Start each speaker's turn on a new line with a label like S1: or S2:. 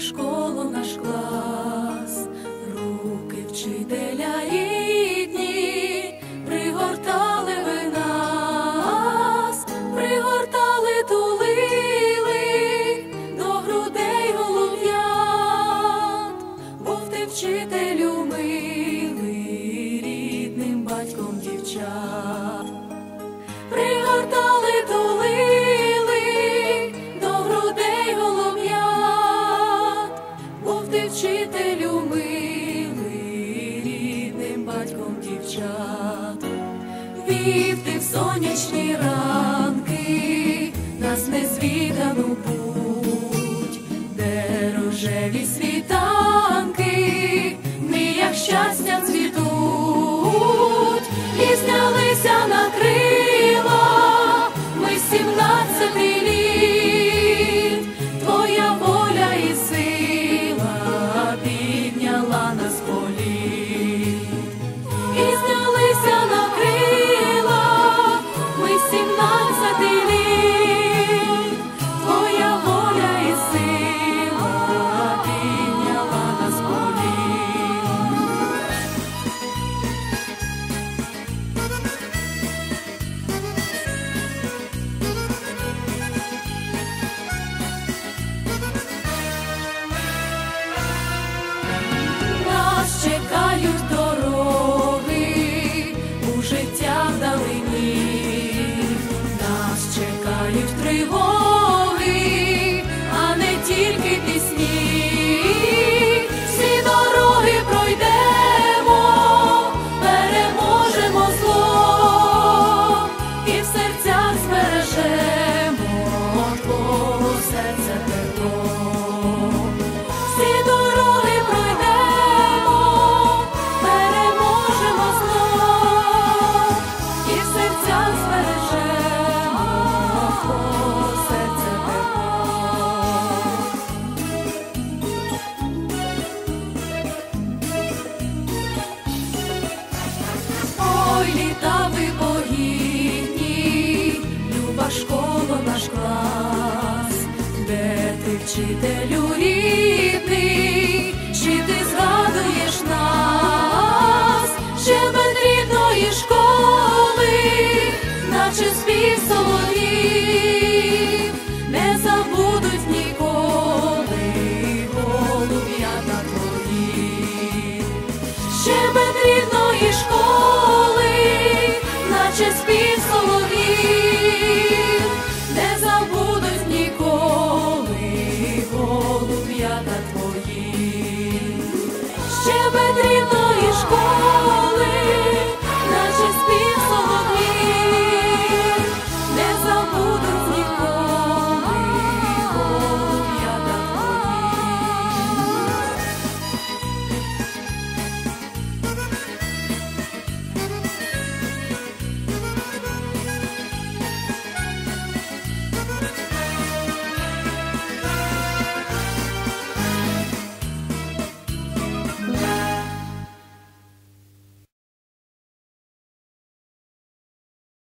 S1: школу наш клас. вчителю милий, рідним батьком дівчат, вів ти в сонячні ранки, нас не незвідану путь, де рожеві світа. Чекають дороги у життя вдалині, вчителю рідний, чи ти згадуєш нас, ще без рідної школи, наче спів соловів, не забуду.